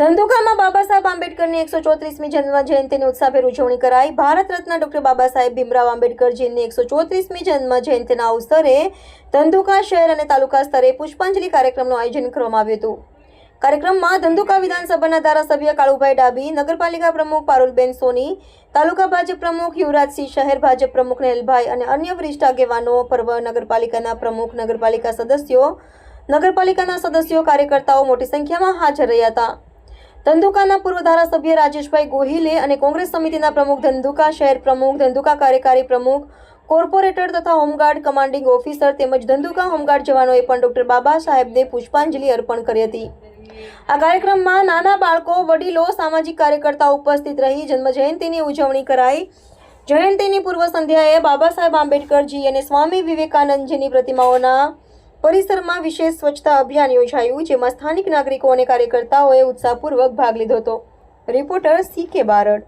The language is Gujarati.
ધંધુકામાં બાબા સાહેબ આંબેડકરની એકસો ચોત્રીસમી જન્મ જયંતિની ઉત્સાહભેર ઉજવણી કરાઈ. ભારત રત્ન ડોક્ટર બાબા સાહેબ ભીમરાવ આંબેડકરજીની એકસો ચોત્રીસમી જન્મ જયંતિના અવસરે ધંધુકા શહેર અને તાલુકા સ્તરે પુષ્પાંજલિ કાર્યક્રમનું આયોજન કરવામાં આવ્યું હતું. કાર્યક્રમમાં ધંધુકા વિધાનસભાના ધારાસભ્ય કાળુભાઈ ડાબી નગરપાલિકા પ્રમુખ પારુલબેન સોની, તાલુકા ભાજપ પ્રમુખ યુવરાજસિંહ શહેર ભાજપ પ્રમુખ નેલભાઈ અને અન્ય વરિષ્ઠ આગેવાનો, પર્વ નગરપાલિકાના પ્રમુખ, નગરપાલિકા સદસ્યો, નગરપાલિકાના સદસ્યો, કાર્યકર્તાઓ મોટી સંખ્યામાં હાજર રહ્યા હતા. ધંધુકાના પૂર્વ ધારાસભ્ય રાજેશભાઈ ગોહિલે અને કોંગ્રેસ સમિતિના પ્રમુખ ધંધુકા, શહેર પ્રમુખ, ધંધુકા કાર્યકારી પ્રમુખ, કોર્પોરેટર તથા હોમગાર્ડ, કમાન્ડિંગ ઓફિસર તેમજ ધંધુકા હોમગાર્ડ જવાનોએ પણ ડોક્ટર બાબા સાહેબને પુષ્પાંજલિ અર્પણ કરી હતી. આ કાર્યક્રમમાં નાના બાળકો, વડીલો, સામાજિક કાર્યકર્તાઓ ઉપસ્થિત રહી જન્મ જયંતિની ઉજવણી કરાઈ. જયંતિની પૂર્વ સંધ્યાએ બાબા સાહેબ આંબેડકરજી અને સ્વામી વિવેકાનંદજીની પ્રતિમાઓના પરિસરમાં વિશેષ સ્વચ્છતા અભિયાન યોજાયું, જેમાં સ્થાનિક નાગરિકો અને કાર્યકર્તાઓએ ઉત્સાહપૂર્વક ભાગ લીધો હતો. રિપોર્ટર સી કે બારડ.